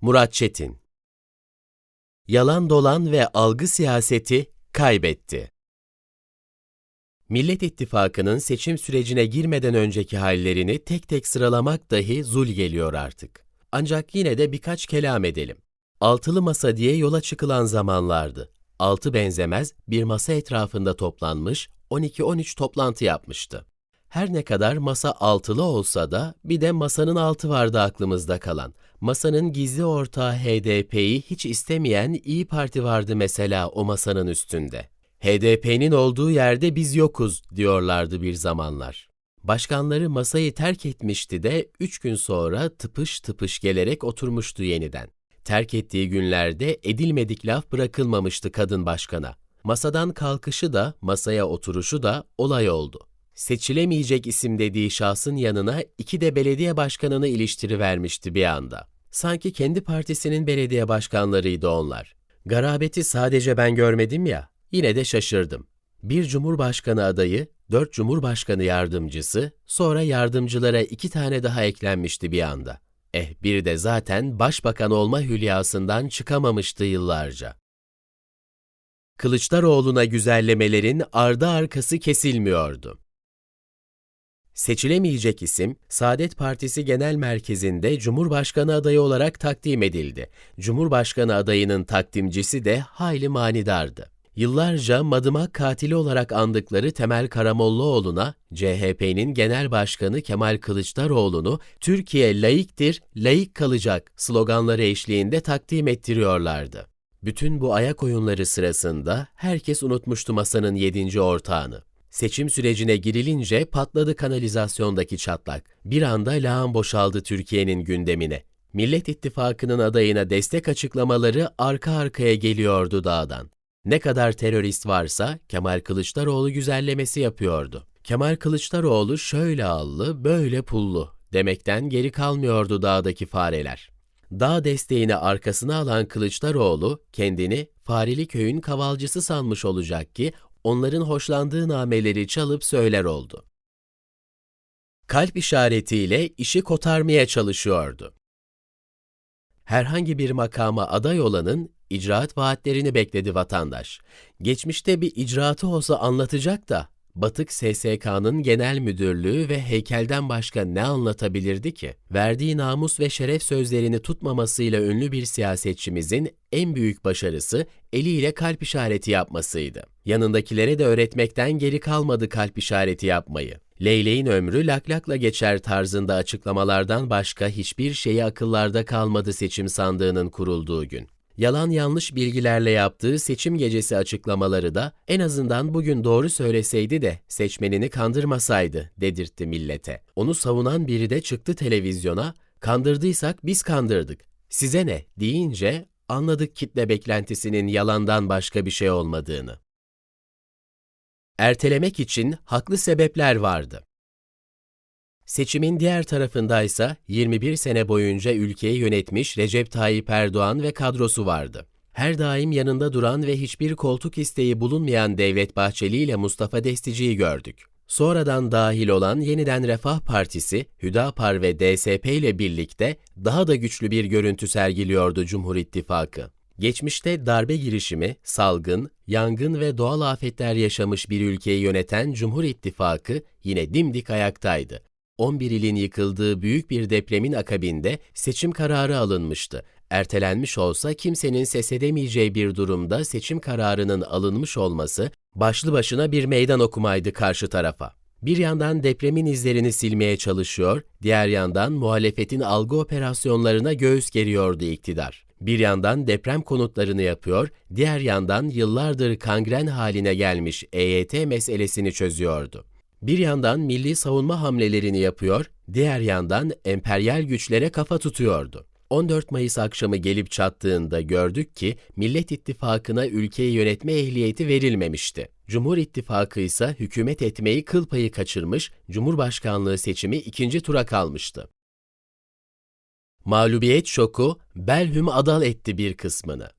Murat Çetin Yalan dolan ve algı siyaseti kaybetti. Millet İttifakı'nın seçim sürecine girmeden önceki hallerini tek tek sıralamak dahi zul geliyor artık. Ancak yine de birkaç kelam edelim. Altılı masa diye yola çıkılan zamanlardı. Altı benzemez bir masa etrafında toplanmış 12-13 toplantı yapmıştı. Her ne kadar masa altılı olsa da bir de masanın altı vardı aklımızda kalan. Masanın gizli ortağı HDP'yi hiç istemeyen İyi Parti vardı mesela o masanın üstünde. HDP'nin olduğu yerde biz yokuz diyorlardı bir zamanlar. Başkanları masayı terk etmişti de üç gün sonra tıpış tıpış gelerek oturmuştu yeniden. Terk ettiği günlerde edilmedik laf bırakılmamıştı kadın başkana. Masadan kalkışı da, masaya oturuşu da olay oldu. Seçilemeyecek isim dediği şahsın yanına iki de belediye başkanını iliştirivermişti bir anda. Sanki kendi partisinin belediye başkanlarıydı onlar. Garabeti sadece ben görmedim ya, yine de şaşırdım. Bir cumhurbaşkanı adayı, dört cumhurbaşkanı yardımcısı, sonra yardımcılara iki tane daha eklenmişti bir anda. Eh bir de zaten başbakan olma hülyasından çıkamamıştı yıllarca. Kılıçdaroğlu'na güzellemelerin ardı arkası kesilmiyordu. Seçilemeyecek isim, Saadet Partisi Genel Merkezi'nde Cumhurbaşkanı adayı olarak takdim edildi. Cumhurbaşkanı adayının takdimcisi de hayli manidardı. Yıllarca madımak katili olarak andıkları Temel Karamollaoğlu'na, CHP'nin Genel Başkanı Kemal Kılıçdaroğlu'nu Türkiye layıktır, layık kalacak sloganları eşliğinde takdim ettiriyorlardı. Bütün bu ayak oyunları sırasında herkes unutmuştu masanın yedinci ortağını. Seçim sürecine girilince patladı kanalizasyondaki çatlak. Bir anda lağım boşaldı Türkiye'nin gündemine. Millet İttifakı'nın adayına destek açıklamaları arka arkaya geliyordu dağdan. Ne kadar terörist varsa Kemal Kılıçdaroğlu güzellemesi yapıyordu. Kemal Kılıçdaroğlu şöyle allı, böyle pullu demekten geri kalmıyordu dağdaki fareler. Dağ desteğini arkasına alan Kılıçdaroğlu kendini Fareli köyün kavalcısı sanmış olacak ki onların hoşlandığı nameleri çalıp söyler oldu. Kalp işaretiyle işi kotarmaya çalışıyordu. Herhangi bir makama aday olanın icraat vaatlerini bekledi vatandaş. Geçmişte bir icraatı olsa anlatacak da Batık SSK'nın genel müdürlüğü ve heykelden başka ne anlatabilirdi ki? Verdiği namus ve şeref sözlerini tutmamasıyla ünlü bir siyasetçimizin en büyük başarısı eliyle kalp işareti yapmasıydı. Yanındakilere de öğretmekten geri kalmadı kalp işareti yapmayı. Leyleğin ömrü laklakla geçer tarzında açıklamalardan başka hiçbir şeyi akıllarda kalmadı seçim sandığının kurulduğu gün yalan yanlış bilgilerle yaptığı seçim gecesi açıklamaları da en azından bugün doğru söyleseydi de seçmenini kandırmasaydı dedirtti millete. Onu savunan biri de çıktı televizyona, kandırdıysak biz kandırdık, size ne deyince anladık kitle beklentisinin yalandan başka bir şey olmadığını. Ertelemek için haklı sebepler vardı. Seçimin diğer tarafındaysa 21 sene boyunca ülkeyi yönetmiş Recep Tayyip Erdoğan ve kadrosu vardı. Her daim yanında duran ve hiçbir koltuk isteği bulunmayan Devlet Bahçeli ile Mustafa Destici'yi gördük. Sonradan dahil olan Yeniden Refah Partisi, Hüdapar ve DSP ile birlikte daha da güçlü bir görüntü sergiliyordu Cumhur İttifakı. Geçmişte darbe girişimi, salgın, yangın ve doğal afetler yaşamış bir ülkeyi yöneten Cumhur İttifakı yine dimdik ayaktaydı. 11 ilin yıkıldığı büyük bir depremin akabinde seçim kararı alınmıştı. Ertelenmiş olsa kimsenin ses edemeyeceği bir durumda seçim kararının alınmış olması başlı başına bir meydan okumaydı karşı tarafa. Bir yandan depremin izlerini silmeye çalışıyor, diğer yandan muhalefetin algı operasyonlarına göğüs geriyordu iktidar. Bir yandan deprem konutlarını yapıyor, diğer yandan yıllardır kangren haline gelmiş EYT meselesini çözüyordu. Bir yandan milli savunma hamlelerini yapıyor, diğer yandan emperyal güçlere kafa tutuyordu. 14 Mayıs akşamı gelip çattığında gördük ki Millet İttifakı'na ülkeyi yönetme ehliyeti verilmemişti. Cumhur İttifakı ise hükümet etmeyi kıl payı kaçırmış, Cumhurbaşkanlığı seçimi ikinci tura kalmıştı. Mağlubiyet şoku belhüm adal etti bir kısmını.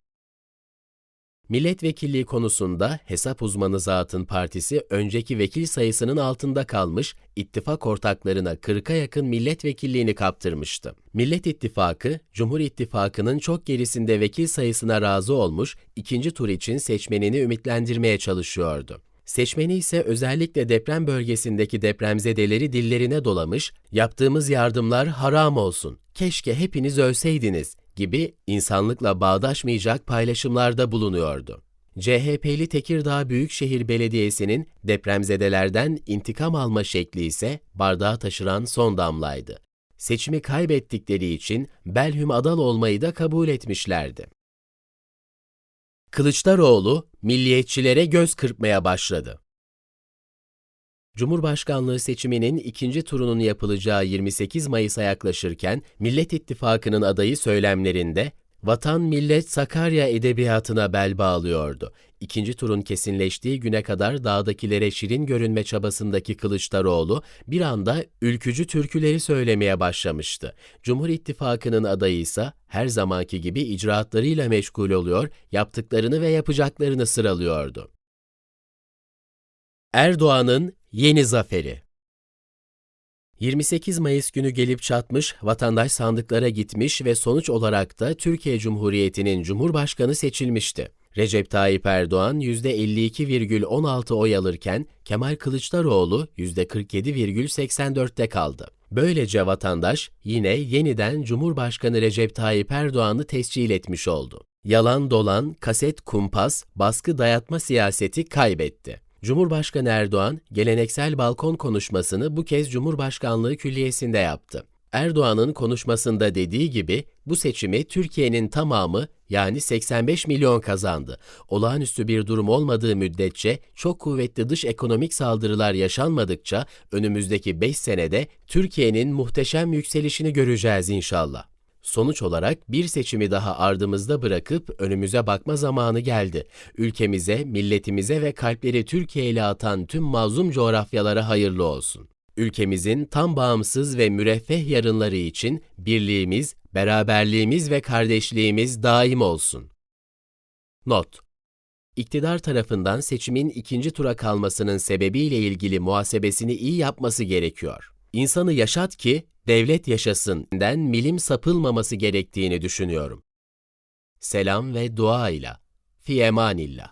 Milletvekilliği konusunda hesap uzmanı zatın partisi önceki vekil sayısının altında kalmış, ittifak ortaklarına 40'a yakın milletvekilliğini kaptırmıştı. Millet İttifakı, Cumhur İttifakı'nın çok gerisinde vekil sayısına razı olmuş, ikinci tur için seçmenini ümitlendirmeye çalışıyordu. Seçmeni ise özellikle deprem bölgesindeki depremzedeleri dillerine dolamış, yaptığımız yardımlar haram olsun, keşke hepiniz ölseydiniz gibi insanlıkla bağdaşmayacak paylaşımlarda bulunuyordu. CHP'li Tekirdağ Büyükşehir Belediyesi'nin depremzedelerden intikam alma şekli ise bardağı taşıran son damlaydı. Seçimi kaybettikleri için Belhüm Adal olmayı da kabul etmişlerdi. Kılıçdaroğlu milliyetçilere göz kırpmaya başladı. Cumhurbaşkanlığı seçiminin ikinci turunun yapılacağı 28 Mayıs'a yaklaşırken Millet İttifakı'nın adayı söylemlerinde Vatan Millet Sakarya edebiyatına bel bağlıyordu. İkinci turun kesinleştiği güne kadar dağdakilere şirin görünme çabasındaki Kılıçdaroğlu bir anda ülkücü türküleri söylemeye başlamıştı. Cumhur İttifakı'nın adayı ise her zamanki gibi icraatlarıyla meşgul oluyor, yaptıklarını ve yapacaklarını sıralıyordu. Erdoğan'ın yeni zaferi 28 Mayıs günü gelip çatmış, vatandaş sandıklara gitmiş ve sonuç olarak da Türkiye Cumhuriyeti'nin Cumhurbaşkanı seçilmişti. Recep Tayyip Erdoğan %52,16 oy alırken Kemal Kılıçdaroğlu %47,84'te kaldı. Böylece vatandaş yine yeniden Cumhurbaşkanı Recep Tayyip Erdoğan'ı tescil etmiş oldu. Yalan dolan, kaset kumpas, baskı dayatma siyaseti kaybetti. Cumhurbaşkanı Erdoğan, geleneksel balkon konuşmasını bu kez Cumhurbaşkanlığı Külliyesi'nde yaptı. Erdoğan'ın konuşmasında dediği gibi bu seçimi Türkiye'nin tamamı yani 85 milyon kazandı. Olağanüstü bir durum olmadığı müddetçe çok kuvvetli dış ekonomik saldırılar yaşanmadıkça önümüzdeki 5 senede Türkiye'nin muhteşem yükselişini göreceğiz inşallah. Sonuç olarak bir seçimi daha ardımızda bırakıp önümüze bakma zamanı geldi. Ülkemize, milletimize ve kalpleri Türkiye ile atan tüm mazlum coğrafyalara hayırlı olsun. Ülkemizin tam bağımsız ve müreffeh yarınları için birliğimiz, beraberliğimiz ve kardeşliğimiz daim olsun. Not İktidar tarafından seçimin ikinci tura kalmasının sebebiyle ilgili muhasebesini iyi yapması gerekiyor. İnsanı yaşat ki devlet yaşasın den milim sapılmaması gerektiğini düşünüyorum. Selam ve dua ile. Fi emanillah.